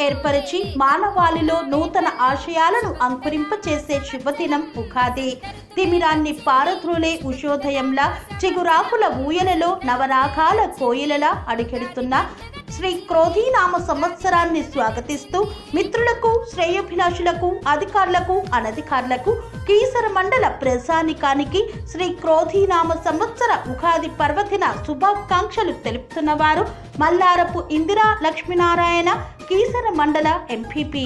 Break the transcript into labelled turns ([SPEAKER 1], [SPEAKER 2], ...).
[SPEAKER 1] ఏర్పరిచి మానవాళిలో నూతన ఆశయాలను అంకురింపచేసే శుభదినం ఉగాది. తిమిరాన్ని పారద్రులే ఉషోదయంలా చిగురాకుల ఊయలలో నవరాగాల కోయిలలా అడుగెడుతున్న శ్రీ క్రోధీనామ సంవత్సరాన్ని స్వాగతిస్తూ మిత్రులకు శ్రేయభిలాషులకు అధికారులకు అనధికారులకు కీసర మండల ప్రజానికానికి శ్రీ క్రోధీనామ సంవత్సర ఉగాది పర్వదిన శుభాకాంక్షలు తెలుపుతున్నవారు మల్లారపు ఇందిరా లక్ష్మీనారాయణ కీసర మండల ఎంపీపీ.